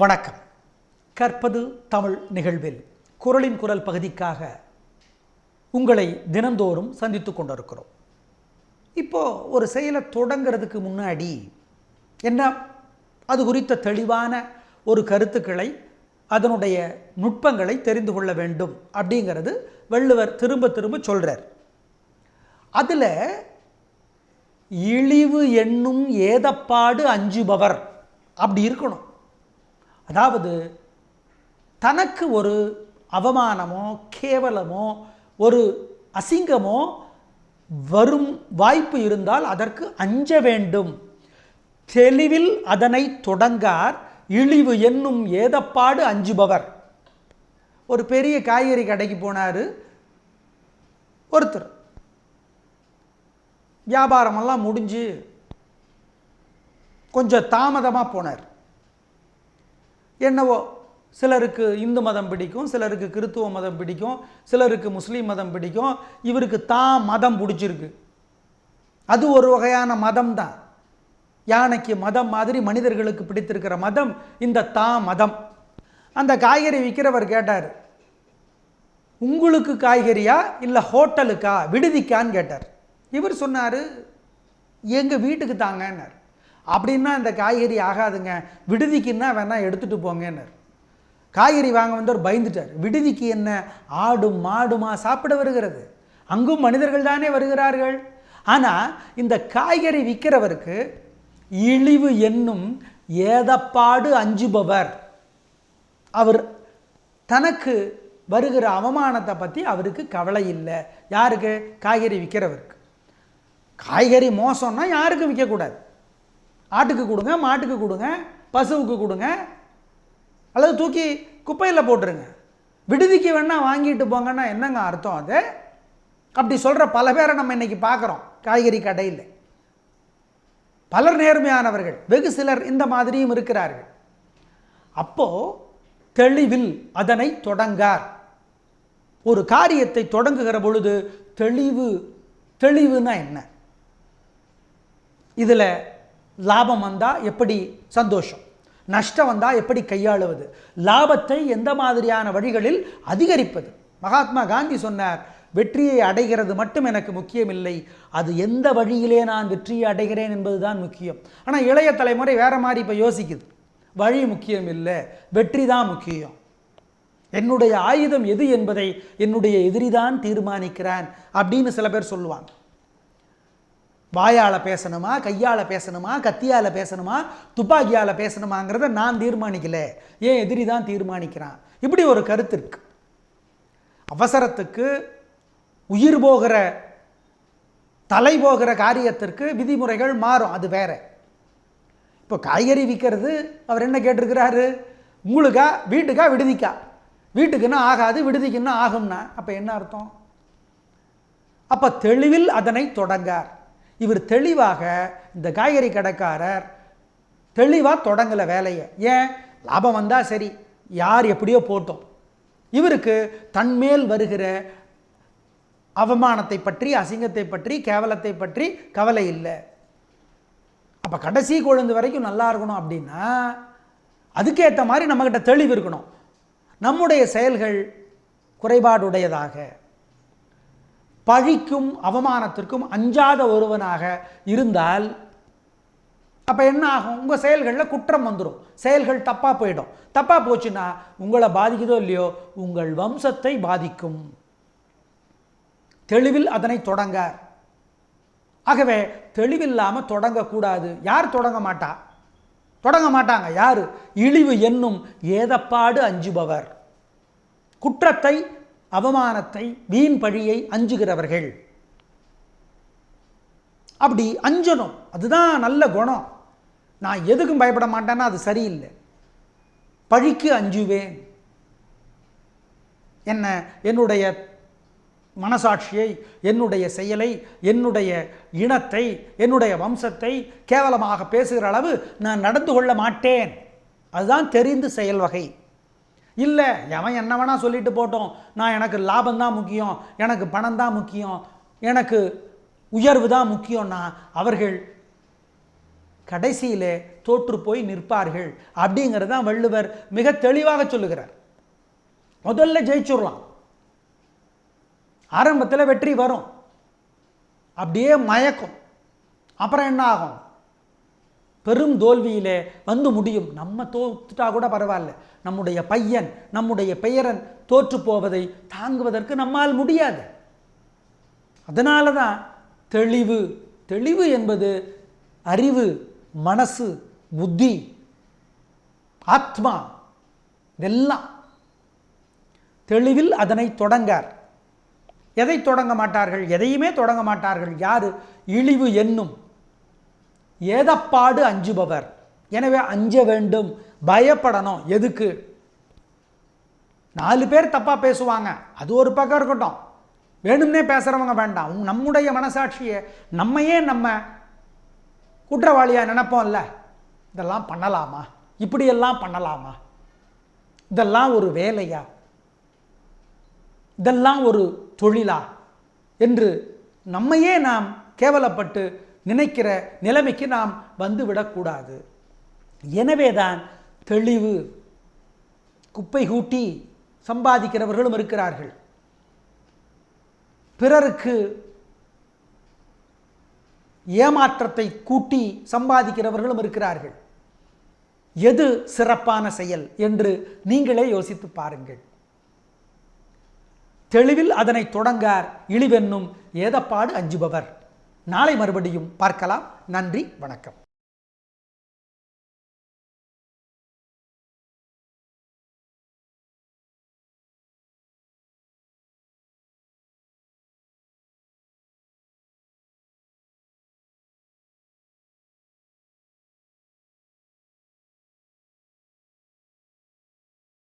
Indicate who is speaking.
Speaker 1: வணக்கம். கற்பது தமிழ் நிகழ்வில் குரலின் குரல் பகுதிக்காக உங்களை தினந்தோறும் சந்தித்து கொண்டிருக்கிறோம். இப்போது ஒரு செயலை தொடங்கிறதுக்கு முன்னாடி என்ன அது குறித்த தெளிவான ஒரு கருத்துக்களை அதனுடைய நுட்பங்களை தெரிந்து கொள்ள வேண்டும் அப்படிங்கிறது வள்ளுவர் திரும்ப திரும்ப சொல்கிறார் அதில் இழிவு என்னும் ஏதப்பாடு அஞ்சுபவர் அப்படி இருக்கணும். அதாவது தனக்கு ஒரு அவமானமோ கேவலமோ ஒரு அசிங்கமோ வரும் வாய்ப்பு இருந்தால் அதற்கு அஞ்ச வேண்டும். தெளிவில் அதனை தொடங்கார். இழிவு என்னும் ஏதப்பாடு அஞ்சுபவர். ஒரு பெரிய காய்கறி கடைக்கு போனார் ஒருத்தர். வியாபாரமெல்லாம் முடிஞ்சு கொஞ்சம் தாமதமாக போனார். என்னவோ? சிலருக்கு இந்து மதம் பிடிக்கும் சிலருக்கு கிறித்துவ மதம் பிடிக்கும் சிலருக்கு முஸ்லீம் மதம் பிடிக்கும். இவருக்கு தான் மதம் பிடிச்சிருக்கு. அது ஒரு வகையான மதம் தான். யானைக்கு மதம் மாதிரி மனிதர்களுக்கு பிடித்திருக்கிற மதம் இந்த தா மதம். அந்த காய்கறி விற்கிறவர் கேட்டார் உங்களுக்கு காய்கறியா இல்லை ஹோட்டலுக்கா? விடுதிக்கான்னு கேட்டார். இவர் சொன்னார் எங்கள் வீட்டுக்கு தாங்கன்னார். அப்படின்னா இந்த காய்கறி ஆகாதுங்க. விடுதிக்குன்னா வேணால் எடுத்துகிட்டு போங்கன்னார். காய்கறி வாங்க வந்தவர் பயந்துட்டார். விடுதிக்கு என்ன? ஆடும் மாடுமா சாப்பிட வருகிறது. அங்கும் மனிதர்கள் தானே வருகிறார்கள். ஆனால் இந்த காய்கறி விற்கிறவருக்கு இழிவு என்னும் ஏதப்பாடு அஞ்சுபவர். அவர் தனக்கு வருகிற அவமானத்தை பற்றி அவருக்கு கவலை இல்லை. யாருக்கு? காய்கறி விற்கிறவருக்கு காய்கறி மோசம்னா யாருக்கும் விற்கக்கூடாது ஆட்டுக்கு கொடுங்க மாட்டுக்கு கொடுங்க பசுவுக்கு கொடுங்க அல்லது தூக்கி குப்பையில் போட்டுருங்க. விடுதிக்கு வேணால் வாங்கிட்டு போங்கன்னா என்னங்க அர்த்தம் அது? அப்படி சொல்கிற பல பேரை நம்ம இன்னைக்கு பார்க்குறோம் காய்கறி கடையில். பலர் நேர்மையானவர்கள் வெகு சிலர் இந்த மாதிரியும் இருக்கிறார்கள். அப்போது தெளிவில் அதனை தொடங்கார். ஒரு காரியத்தை தொடங்குகிற பொழுது தெளிவு தெளிவுனா என்ன? இதில் லாபம் வந்தால் எப்படி சந்தோஷம்? நஷ்டம் வந்தால் எப்படி கையாளுவது? லாபத்தை எந்த மாதிரியான வழிகளில் அதிகரிப்பது? மகாத்மா காந்தி சொன்னார் வெற்றியை அடைகிறது மட்டும் எனக்கு முக்கியமில்லை. அது எந்த வழியிலே நான் வெற்றியை அடைகிறேன் என்பதுதான் முக்கியம். ஆனால் இளைய தலைமுறை வேற மாதிரி இப்போ யோசிக்குது. வழி முக்கியம் இல்லை வெற்றி தான் முக்கியம். என்னுடைய ஆயுதம் எது என்பதை என்னுடைய எதிரிதான் தீர்மானிக்கிறான் அப்படின்னு சில பேர் சொல்லுவாங்க. வாயால் பேசணுமா கையால் பேசணுமா கத்தியால் பேசணுமா துப்பாக்கியால் பேசணுமாங்கிறத நான் தீர்மானிக்கல. ஏன் எதிரி தான் தீர்மானிக்கிறான்? இப்படி ஒரு கருத்து இருக்கு. அவசரத்துக்கு உயிர் போகிற தலை போகிற காரியத்திற்கு விதிமுறைகள் மாறும். அது வேற. இப்போ காய்கறி விற்கிறது அவர் என்ன கேட்டிருக்கிறாரு? உங்களுக்கா வீட்டுக்கா விடுதிக்கா? வீட்டுக்குன்னா ஆகாது விடுதிக்குன்னா ஆகும்னா அப்போ என்ன அர்த்தம்? அப்போ தெளிவில் அதனை தொடங்கார். இவர் தெளிவாக இந்த காய்கறி கடைக்காரர் தெளிவாக தொடங்கலை வேலையை. ஏன்? லாபம் வந்தால் சரி. யார் எப்படியோ போட்டோம். இவருக்கு தன்மேல் வருகிற அவமானத்தை பற்றி அசிங்கத்தை பற்றி கேவலத்தை பற்றி கவலை இல்லை. அப்போ கடைசி கொழுந்து வரைக்கும் நல்லா இருக்கணும் அப்படின்னா அதுக்கேற்ற மாதிரி நம்மக்கிட்ட தெளிவு இருக்கணும். நம்முடைய செயல்கள் குறைபாடுடையதாக. பழிக்கும் அவமானத்திற்கும் அஞ்சாத ஒருவனாக இருந்தால் அப்போ என்ன ஆகும்? உங்கள் செயல்களில் குற்றம் வந்துடும் செயல்கள் தப்பாக போயிடும். தப்பாக போச்சுன்னா உங்களை பாதிக்குதோ இல்லையோ உங்கள் வம்சத்தை பாதிக்கும். தெளிவில் அதனை தொடங்க ஆகவே தெளிவில்லாமல் தொடங்கக்கூடாது. யார் தொடங்க மாட்டா? தொடங்க மாட்டாங்க. யார்? இழிவு என்னும் ஏதப்பாடு அஞ்சுபவர். குற்றத்தை அவமானத்தை வீண் பழியை அஞ்சுகிறவர்கள். அப்படி அஞ்சணும் அதுதான் நல்ல குணம். நான் எதுக்கும் பயப்பட மாட்டேன்னா அது சரியில்லை. பழிக்கு அஞ்சுவேன். என்ன என்னுடைய மனசாட்சியை என்னுடைய செயலை என்னுடைய இனத்தை என்னுடைய வம்சத்தை கேவலமாக பேசுகிற அளவு நான் நடந்து கொள்ள மாட்டேன். அதுதான் தெரிந்து செயல் வகை. இல்லை எவன் என்ன வேணா சொல்லிட்டு போட்டோம். நான் எனக்கு லாபம் தான் முக்கியம் எனக்கு பணம் தான் முக்கியம் எனக்கு உயர்வு தான் முக்கியம்னா அவர்கள் கடைசியிலே தோற்று போய் நிற்பார்கள் அப்படிங்கிறது தான் வள்ளுவர் மிக தெளிவாக சொல்லுகிறார். முதல்ல ஜெயிச்சுடலாம். ஆரம்பத்தில் வெற்றி வரும். அப்படியே மயக்கும். அப்புறம் என்ன ஆகும்? பெரும் தோல்வியிலே வந்து முடியும். நம்ம தோத்துட்டா கூட பரவாயில்ல. நம்முடைய பையன் நம்முடைய பெயரன் தோற்று போவதை தாங்குவதற்கு நம்மால் முடியாது. அதனால தான் தெளிவு தெளிவு என்பது அறிவு மனசு புத்தி ஆத்மா இதெல்லாம். தெளிவில் அதனை தொடங்கார். எதை தொடங்க மாட்டார்கள்? எதையுமே தொடங்க மாட்டார்கள். யார்? இழிவு என்னும் ஏதப்பாடு அஞ்சுபவர். எனவே அஞ்ச வேண்டும். பயப்படணும். எதுக்கு? நாலு பேர் தப்பாக பேசுவாங்க. அது ஒரு பக்கம் இருக்கட்டும். வேணும்னே பேசுகிறவங்க வேண்டாம். நம்முடைய மனசாட்சியை நம்மையே நம்ம குற்றவாளியாக நினைப்போம்ல. இதெல்லாம் பண்ணலாமா? இப்படியெல்லாம் பண்ணலாமா? இதெல்லாம் ஒரு வேலையா? இதெல்லாம் ஒரு தொழிலா? என்று நம்மையே நாம் கேவலப்பட்டு நினைக்கிற நிலைமைக்கு நாம் வந்து விடக்கூடாது எனவேதான் தெளிவு குப்பை கூட்டி சம்பாதிக்கிறவர்களும் இருக்கிறார்கள். பிறருக்கு ஏமாற்றத்தை கூட்டி சம்பாதிக்கிறவர்களும் இருக்கிறார்கள். எது சிறப்பான செயல் என்று நீங்களே யோசித்து பாருங்கள். தெளிவில் அதனை தொடங்கார் இழிவென்னும் ஏதப்பாடு அஞ்சுபவர். நாளை மறுபடியும் பார்க்கலாம். நன்றி வணக்கம்.